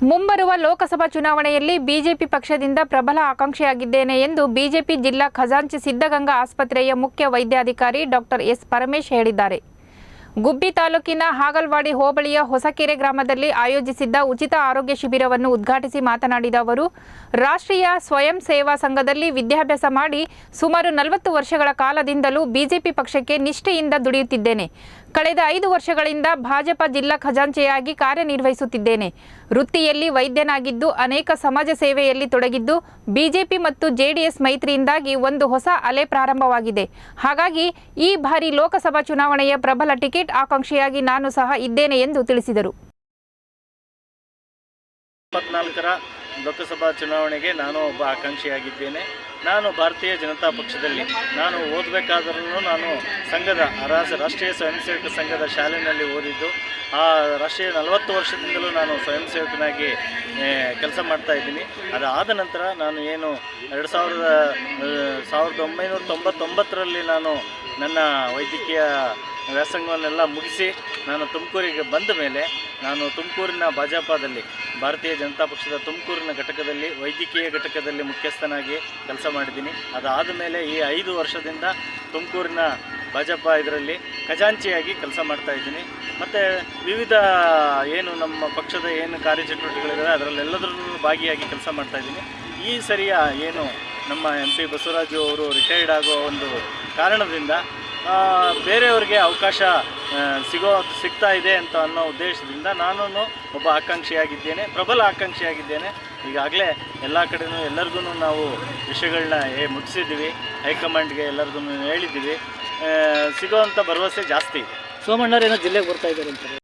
ಮುಂಬರುವ ಲೋಕಸಭಾ ಚುನಾವಣೆಯಲ್ಲಿ ಬಿಜೆಪಿ ಪಕ್ಷದಿಂದ ಪ್ರಬಲ ಆಕಾಂಕ್ಷಿಯಾಗಿದ್ದೇನೆ ಎಂದು ಬಿಜೆಪಿ ಜಿಲ್ಲಾ ಖಜಾಂಚಿ ಸಿದ್ದಗಂಗಾ ಆಸ್ಪತ್ರೆಯ ಮುಖ್ಯ ವೈದ್ಯಾಧಿಕಾರಿ ಡಾಕ್ಟರ್ ಎಸ್ ಪರಮೇಶ್ ಹೇಳಿದ್ದಾರೆ. ಗುಬ್ಬಿ ತಾಲೂಕಿನ ಹಾಗಲ್ವಾಡಿ ಹೋಬಳಿಯ ಹೊಸಕೆರೆ ಗ್ರಾಮದಲ್ಲಿ ಆಯೋಜಿಸಿದ್ದ ಉಚಿತ ಆರೋಗ್ಯ ಶಿಬಿರವನ್ನು ಉದ್ಘಾಟಿಸಿ ಮಾತನಾಡಿದ ಅವರು, ರಾಷ್ಟ್ರೀಯ ಸ್ವಯಂ ಸೇವಾ ಸಂಘದಲ್ಲಿ ವಿದ್ಯಾಭ್ಯಾಸ ಮಾಡಿ ಸುಮಾರು ನಲವತ್ತು ವರ್ಷಗಳ ಕಾಲದಿಂದಲೂ ಬಿಜೆಪಿ ಪಕ್ಷಕ್ಕೆ ನಿಷ್ಠೆಯಿಂದ ದುಡಿಯುತ್ತಿದ್ದೇನೆ. ಕಳೆದ ಐದು ವರ್ಷಗಳಿಂದ ಭಾಜಪ ಜಿಲ್ಲಾ ಖಜಾಂಚೆಯಾಗಿ ಕಾರ್ಯನಿರ್ವಹಿಸುತ್ತಿದ್ದೇನೆ. ವೃತ್ತಿಯಲ್ಲಿ ವೈದ್ಯನಾಗಿದ್ದು, ಅನೇಕ ಸಮಾಜ ಸೇವೆಯಲ್ಲಿ ತೊಡಗಿದ್ದು, ಬಿಜೆಪಿ ಮತ್ತು ಜೆಡಿಎಸ್ ಮೈತ್ರಿಯಿಂದಾಗಿ ಒಂದು ಹೊಸ ಅಲೆ ಪ್ರಾರಂಭವಾಗಿದೆ. ಹಾಗಾಗಿ ಈ ಬಾರಿ ಲೋಕಸಭಾ ಚುನಾವಣೆಯ ಪ್ರಬಲ ಟಿಕೆಟ್ ಆಕಾಂಕ್ಷಿಯಾಗಿ ನಾನು ಸಹ ಇದ್ದೇನೆ ಎಂದು ತಿಳಿಸಿದರು. ಇಪ್ಪತ್ನಾಲ್ಕರ ಲೋಕಸಭಾ ಚುನಾವಣೆಗೆ ನಾನು ಒಬ್ಬ ಆಕಾಂಕ್ಷಿಯಾಗಿದ್ದೇನೆ. ನಾನು ಭಾರತೀಯ ಜನತಾ ಪಕ್ಷದಲ್ಲಿ, ನಾನು ಓದಬೇಕಾದ್ರೂ ನಾನು ಸಂಘದ ರಾಸ ರಾಷ್ಟ್ರೀಯ ಸ್ವಯಂ ಸೇವಕ ಸಂಘದ ಶಾಲೆಯಲ್ಲಿ ಓದಿದ್ದು, ಆ ರಾಷ್ಟ್ರೀಯ ನಲವತ್ತು ವರ್ಷದಿಂದಲೂ ನಾನು ಸ್ವಯಂ ಸೇವಕನಾಗಿ ಕೆಲಸ ಮಾಡ್ತಾ ಇದ್ದೀನಿ. ಅದಾದ ನಂತರ ನಾನು ಏನು ಎರಡು ಸಾವಿರದ ಸಾವಿರದ ಒಂಬೈನೂರ ತೊಂಬತ್ತೊಂಬತ್ತರಲ್ಲಿ ನಾನು ನನ್ನ ವೈದ್ಯಕೀಯ ವ್ಯಾಸಂಗವನ್ನೆಲ್ಲ ಮುಗಿಸಿ ನಾನು ತುಮಕೂರಿಗೆ ಬಂದ ಮೇಲೆ ನಾನು ತುಮಕೂರಿನ ಭಾಜಪದಲ್ಲಿ, ಭಾರತೀಯ ಜನತಾ ಪಕ್ಷದ ತುಮಕೂರಿನ ಘಟಕದಲ್ಲಿ, ವೈದ್ಯಕೀಯ ಘಟಕದಲ್ಲಿ ಮುಖ್ಯಸ್ಥನಾಗಿ ಕೆಲಸ ಮಾಡಿದ್ದೀನಿ. ಅದಾದ ಮೇಲೆ ಈ ಐದು ವರ್ಷದಿಂದ ತುಮಕೂರಿನ ಭಾಜಪ ಇದರಲ್ಲಿ ಖಜಾಂಚಿಯಾಗಿ ಕೆಲಸ ಮಾಡ್ತಾ ಇದ್ದೀನಿ. ಮತ್ತು ವಿವಿಧ ಏನು ನಮ್ಮ ಪಕ್ಷದ ಏನು ಕಾರ್ಯಚಟುವಟಿಕೆಗಳಿದ್ದಾವೆ ಅದರಲ್ಲೆಲ್ಲದರಲ್ಲೂ ಭಾಗಿಯಾಗಿ ಕೆಲಸ ಮಾಡ್ತಾ ಇದ್ದೀನಿ. ಈ ಸರಿಯ ಏನು ನಮ್ಮ ಎಂ ಪಿ ಬಸವರಾಜು ಅವರು ರಿಟೈರ್ಡ್ ಆಗೋ ಒಂದು ಕಾರಣದಿಂದ ಬೇರೆಯವ್ರಿಗೆ ಅವಕಾಶ ಸಿಗೋ, ಸಿಗ್ತಾ ಇದೆ ಅಂತ ಅನ್ನೋ ಉದ್ದೇಶದಿಂದ ನಾನು ಒಬ್ಬ ಆಕಾಂಕ್ಷಿಯಾಗಿದ್ದೇನೆ, ಪ್ರಬಲ ಆಕಾಂಕ್ಷಿಯಾಗಿದ್ದೇನೆ. ಈಗಾಗಲೇ ಎಲ್ಲ ಕಡೆನೂ ಎಲ್ಲರಿಗೂ ನಾವು ವಿಷಯಗಳನ್ನ ಹೇ ಮುಟ್ಟಿಸಿದ್ದೀವಿ ಹೈಕಮಾಂಡ್ಗೆ ಎಲ್ಲರಿಗೂ ಹೇಳಿದ್ದೀವಿ. ಸಿಗೋ ಸಿಗೋವಂಥ ಭರವಸೆ ಜಾಸ್ತಿ ಇದೆ. ಸೋಮಣ್ಣವ್ರು ಏನೋ ಜಿಲ್ಲೆಗೆ ಬರ್ತಾ ಇದ್ದಾರೆ ಅಂತಾರೆ.